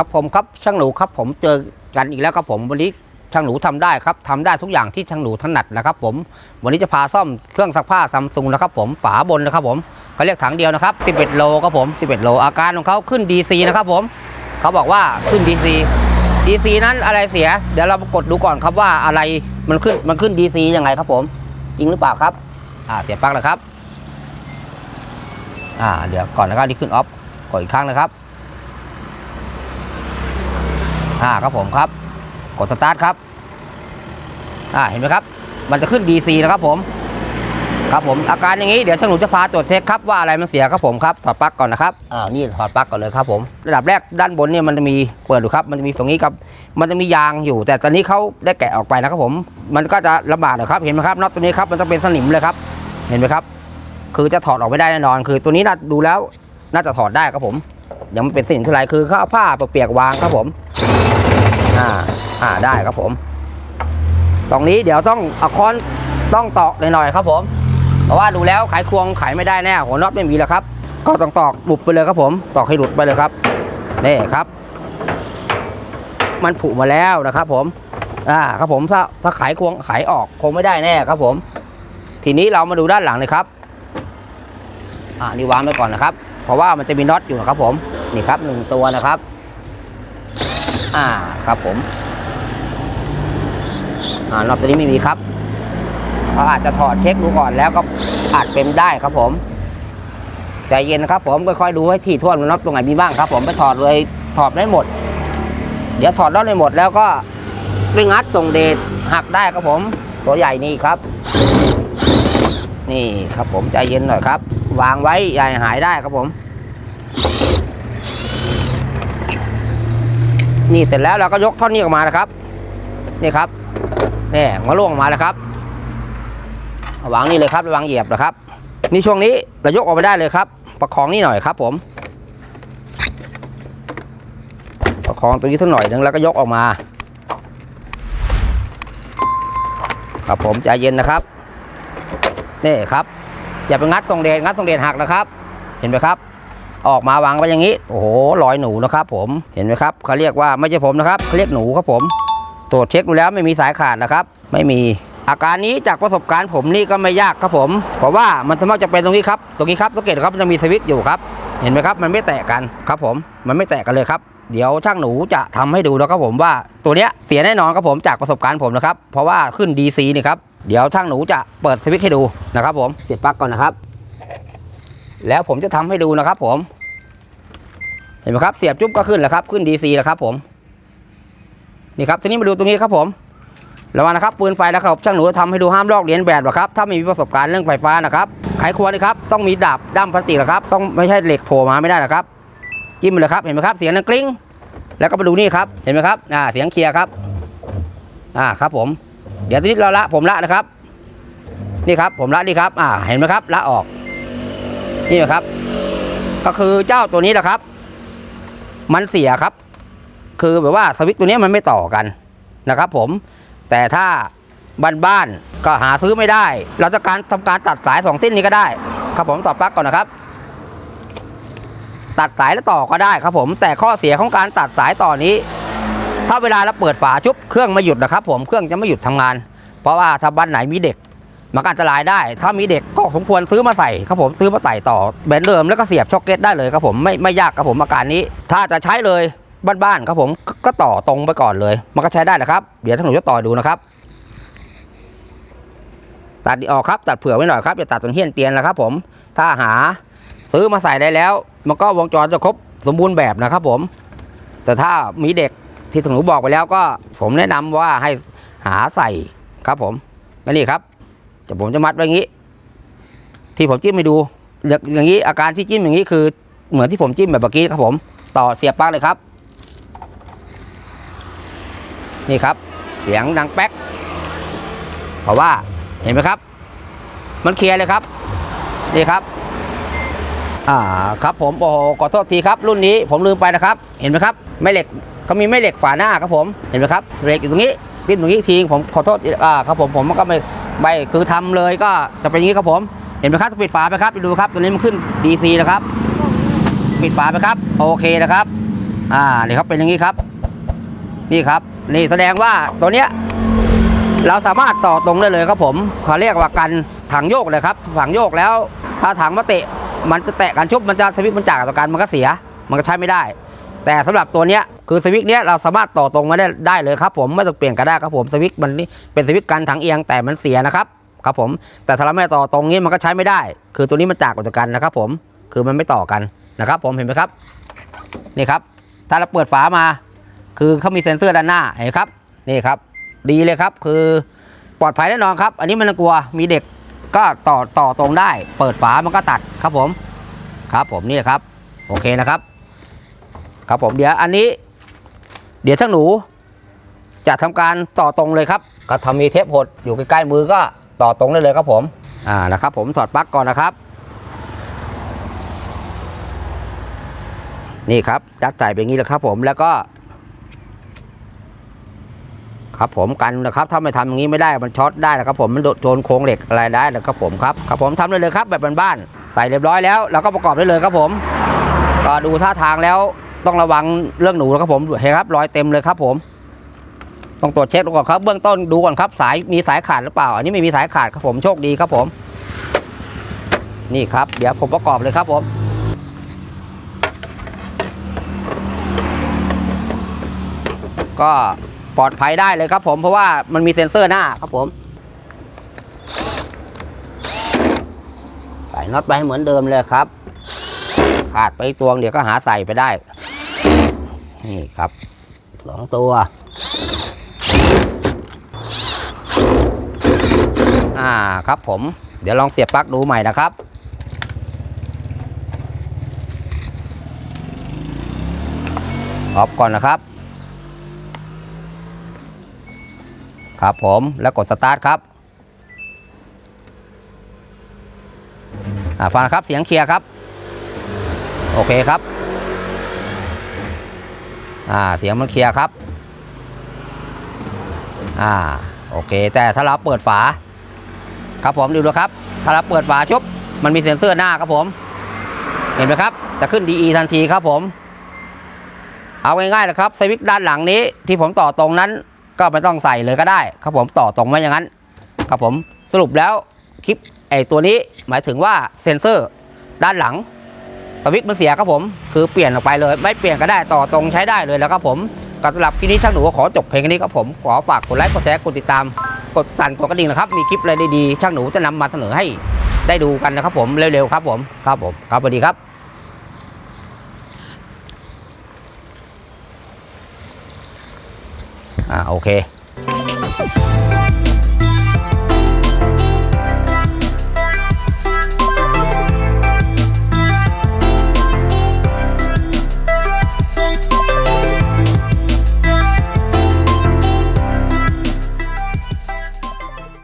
ครับผมครับช่างหนูครับผมเจอกันอีกแล้วครับผมวันนี้ช่างหนูทำได้ครับทำได้ทุกอย่างที่ช่างหนูถนัดนะครับ ผม วันนี้จะพาซ่อมเครื่องซักผ้าซัมซุงนะครับ ผมฝาบนนะครับ ผมเขาเรียกถังเดียวนะครับ 11 โลครับผม 11 โลอาการของเขาขึ้น DC นะครับ ผมเขาบอกว่าขึ้น DC DC นั้นอะไรเสีย เดี๋ยวเรากดดูก่อนครับว่าอะไรมันขึ้นมันขึ้น DC ยังไงครับผม จริงหรือเปล่าครับอ่าเสียบปลั๊กแล้วครับอ่าเดี๋ยวก่อนนะครับนี่ขึ้นออฟกดอีกครั้งนะครับ อ่าครับผมครับ กดสตาร์ทครับ อ่าเห็นไหมครับ มันจะขึ้น DC นะครับผม ครับผมอาการอย่างนี้เดี๋ยวช่างหนูจะพาตรวจเช็คครับว่าอะไรมันเสียครับผมครับถอดปลั๊กก่อนนะครับอ่านี่ถอดปลั๊กก่อนเลยครับผมระดับแรกด้านบนเนี่ยมันจะมีเปิดดูครับ มันจะมีตรงนี้ครับ มันจะมียางอยู่ แต่ตอนนี้เขาได้แกะออกไปนะครับผม มันก็จะลำบากหน่อยครับ เห็นไหมครับน็อตตัวนี้ครับมันจะเป็นสนิมเลยครับ เห็นไหมครับ คือจะถอดออกไม่ได้แน่นอน คือตัวนี้น่าดูแล้วน่าจะถอดได้ครับผม ยังไม่เป็นสนิมเท่าไหร่คือเขาเอาผ้าเปียกวางครับผม อ่า อ่าได้ครับผม ตรงนี้เดี๋ยวต้องเอาค้อนต้องตอกหน่อยๆครับผม เพราะว่าดูแล้วไขควงไขไม่ได้แน่หัวน็อตไม่มีแล้วครับ ก็ต้องตอกบุบไปเลยครับผม ตอกให้หลุดไปเลยครับ นี่ครับ มันผุมาแล้วนะครับ ผม อ่า ครับผมถ้าถ้าไขควงไขออกคงไม่ได้แน่ครับผม ทีนี้เรามาดูด้านหลังเลยครับ อ่านี่วางไว้ก่อนนะครับ เพราะว่ามันจะมีน็อตอยู่นะครับผม นี่ครับหนึ่งตัวนะครับ อ่าครับผมอ่าน็อตตัวนี้ไม่มีครับเขาอาจจะถอดเช็คดูก่อนแล้วก็อาจเป็นได้ครับผมใจเย็นนะครับ ผมค่อยๆดูให้ถี่ถ้วนว่าน็อตตรงไหนมีบ้างครับ ผมไปถอดเลยถอดไม่หมด เดี๋ยวถอดน็อตไม่หมดแล้วก็ไปงัดตรงเดชหักได้ครับผม ตัวใหญ่นี่ครับ นี่ครับผมใจเย็นหน่อยครับ วางไว้ใหญ่หายได้ครับผม นี่เสร็จแล้วเราก็ยกท่อนนี้ออกมานะครับ นี่ครับนี่หัวล่วงออกมาแล้วครับวางนี่เลยครับระวังเหยียบนะครับ นี่ช่วงนี้เรายกออกไปได้เลยครับ ประคองนี่หน่อยครับ ผม ประคองตัวนี้สักหน่อยหนึงแล้วก็ยกออกมาครับผมใจเย็นนะครับนี่ครับ อย่าไปงัดตรงเดนงัดตรงเดนหักนะครับ เห็นไหมครับ ออกมาวางไว้อย่างนี้ โอ้โหรอยหนูนะครับผมเห็นไหมครับเขาเรียกว่าไม่ใช่ผมนะครับเขาเรียกหนูครับผมตรวจเช็คดูแล้วไม่มีสายขาดนะครับ ไม่มีอาการนี้จากประสบการณ์ผมนี่ก็ไม่ยากครับผม เพราะว่ามันสามารถจะเป็นตรงนี้ครับตรงนี้ครับสังเกตครับมันจะมีสวิตช์อยู่ครับเห็นไหมครับมันไม่แตะกันครับผมมันไม่แตะกันเลยครับเดี๋ยวช่างหนูจะทำให้ดูนะครับผมว่าตัวเนี้ยเสียแน่นอนครับผมจากประสบการณ์ผมนะครับเพราะว่าขึ้น DC นี่ครับเดี๋ยวช่างหนูจะเปิดสวิตช์ให้ดูนะครับผมเสียบปลั๊กก่อนนะครับ แล้วผมจะทำให้ดูนะครับ ผม เห็นไหมครับ เสียบจุ๊บก็ขึ้นแล้วครับ ขึ้น DC แล้วครับ ผม นี่ครับทีนี้มาดูตรงนี้ครับ ผมระวังนะครับปืนไฟนะครับช่างหนูทำให้ดูห้ามลอกเลียนแบบนะครับถ้าไม่มีประสบการณ์เรื่องไฟฟ้านะครับไขควงนะครับ ต้องมีดาบด้ามพลาสติกนะครับ ต้องไม่ใช่เหล็กโผล่มาไม่ได้นะครับ จิ้มเลยครับเห็นไหมครับ เสียงดังกริ้ง แล้วก็มาดูนี่ครับเห็นไหมครับอ่าเสียงเคลียร์ครับอ่าครับผม เดี๋ยวทีนี้เราละผมละนะครับ นี่ครับ ผมละนี่ครับ อ่า เห็นไหมครับละออก นี่นะครับ ก็คือเจ้าตัวนี้แหละครับ มันเสียครับ คือแบบว่าสวิตตัวนี้มันไม่ต่อกันนะครับผม แต่ถ้าบ้านๆก็หาซื้อไม่ได้ เราจะการทำการตัดสายสองเส้นนี้ก็ได้ ครับผมต่อปลั๊กก่อนนะครับ ตัดสายแล้วต่อก็ได้ครับผม แต่ข้อเสียของการตัดสายต่อนี้ ถ้าเวลาเราเปิดฝาชุบเครื่องไม่หยุดนะครับ ผมเครื่องจะไม่หยุดทำงาน เพราะว่าถ้าบ้านไหนมีเด็ก มันก็อันตรายได้ ถ้ามีเด็กก็สมควรซื้อมาใส่ครับผมซื้อมาใส่ต่อแบนเดิมแล้วก็เสียบช็อกเก็ตได้เลยครับผมไม่ไม่ยากครับผมอาการนี้ ถ้าจะใช้เลยบ้านๆครับผมก็ต่อตรงไปก่อนเลย มันก็ใช้ได้นะครับ เดี๋ยวท่านหนูจะต่อดูนะครับ ตัดออกครับตัดเผื่อไว้หน่อยครับอย่าตัดตรงเฮี้ยนเตียนนะครับผมถ้าหาซื้อมาใส่ได้แล้ว มันก็วงจรจะครบสมบูรณ์แบบนะครับผม แต่ถ้ามีเด็กที่ท่านหนูบอกไปแล้วก็ ผมแนะนำว่าให้หาใส่ครับผมและนี่ครับ จะผมจะมัดไว้อย่างนี้ ที่ผมจิ้มให้ดูอย่างอย่างนี้อาการที่จิ้มอย่างนี้คือ เหมือนที่ผมจิ้มแบบเมื่อกี้ครับผม ต่อเสียบปลั๊กเลยครับ นี่ครับ เสียงดังแป๊กเพราะว่าเห็นไหมครับ มันเคลียร์เลยครับ นี่ครับอ่าครับผมโอ้โหขอโทษทีครับ รุ่นนี้ผมลืมไปนะครับ เห็นไหมครับแม่เหล็กเขามีแม่เหล็กฝาหน้าครับผมเห็นไหมครับเหล็กอยู่ตรงนี้ดิ้นตรงนี้อีกทีผมขอโทษอ่าครับผมผมก็ไม่ ไม่คือทำเลยก็จะเป็นอย่างนี้ครับผม เห็นไหมครับปิดฝาไปครับไปดูครับตัวนี้มันขึ้น DC นะครับ ปิดฝาไปครับ โอเคนะครับ อ่าเนี่ครับเป็นอย่างนี้ครับ นี่ครับ นี่แสดงว่าตัวเนี้ยเราสามารถต่อตรงได้เลยครับผมเขาเรียกว่ากันถังโยกเลยครับถังโยกแล้วถ้าถังมาเตะมันจะแตะกันชุบมันจะสวิตช์มันจากต่อกันมันก็เสีย มันก็ใช้ไม่ได้ แต่สำหรับตัวเนี้ย คือสวิตช์เนี้ยเราสามารถต่อตรงมาได้ได้เลยครับผมไม่ต้องเปลี่ยนก็ได้ครับผมสวิตช์มันนี่เป็นสวิตช์กันถังเอียงแต่มันเสียนะครับครับผมแต่ถ้าเราไม่ต่อตรงนี้มันก็ใช้ไม่ได้ คือตัวนี้มันจากต่อกันนะครับ ผมคือมันไม่ต่อกันนะครับ ผมเห็นไหมครับนี่ครับ ถ้าเราเปิดฝามา คือเขามีเซ็นเซอร์ด้านหน้าเห็นไหมครับนี่ครับ ดีเลยครับ คือปลอดภัยแน่นอนครับ อันนี้มันกลัวมีเด็กก็ต่อต่อตรงได้ เปิดฝามันก็ตัดครับผม ครับผมนี่ครับ โอเคนะครับ ครับผมเดี๋ยวอันนี้ ดี๋ยวช่างหนู จะทำการต่อตรงเลยครับ ก็ทำมีเทปหดอยู่ใกล้ๆมือก็ต่อตรงได้เลยครับผม อ่านะครับ ผมถอดปลั๊กก่อนนะครับ นี่ครับยัดใส่เป็นอย่างนี้แหละครับ ผมแล้วก็ ครับผมกันนะครับ ถ้าไม่ทำอย่างนี้ไม่ได้มันช็อตได้นะครับ ผมมันโดนโครงเหล็กอะไรได้นะครับผมครับครับผมทำได้เลยครับ แบบบ้านๆใส่เรียบร้อยแล้วเราก็ประกอบได้เลยครับผม ก็ดูท่าทางแล้ว ต้องระวังเรื่องหนูนะครับผมเห็นครับรอยเต็มเลยครับผม ต้องตรวจเช็คดูก่อนครับเบื้องต้นดูก่อนครับ สายมีสายขาดหรือเปล่า อันนี้ไม่มีสายขาดครับผมโชคดีครับผม นี่ครับ เดี๋ยวผมประกอบเลยครับผมก็ปลอดภัยได้เลยครับผมเพราะว่ามันมีเซ็นเซอร์หน้าครับผม ใส่น็อตไปให้เหมือนเดิมเลยครับ ขาดไปตวงเดี๋ยวก็หาใส่ไปได้ นี่ครับสองตัว อ่าครับผม เดี๋ยวลองเสียบปลั๊กดูใหม่นะครับออฟก่อนนะครับ ครับผมแล้วกดสตาร์ทครับอ่าฟังนครับเสียงเคลียร์ครับ โอเคครับ อ่าเสียงมันเคลียร์ครับอ่าโอเค แต่ถ้าเราเปิดฝา ครับผมดูดูครับ ถ้าเราเปิดฝาชุบมันมีเซ็นเซอร์หน้าครับผม เห็นไหมครับ จะขึ้น DE ทันทีครับผม เอาง่ายๆนะครับสวิตช์ด้านหลังนี้ที่ผมต่อตรงนั้น ก็ไม่ต้องใส่เลยก็ได้ ครับผมต่อตรงไว้อย่างนั้น ครับผมสรุปแล้วคลิปไอตัวนี้หมายถึงว่าเซ็นเซอร์ด้านหลัง วิตช์มันเสียครับผม คือเปลี่ยนออกไปเลย ไม่เปลี่ยนก็ได้ต่อตรงใช้ได้เลยแล้วครับผมก็สำหรับคลิปนี้ช่างหนูก็ขอจบเพลงนี้ครับผม ขอฝากกดไลค์กดแชร์กดติดตาม กดสั่นกดกระดิ่งนะครับ มีคลิปอะไรดีๆช่างหนูจะนำมาเสนอให้ได้ดูกันนะครับผมเร็วๆครับผมครับผมครับสวัสดีครับอ่าโอเค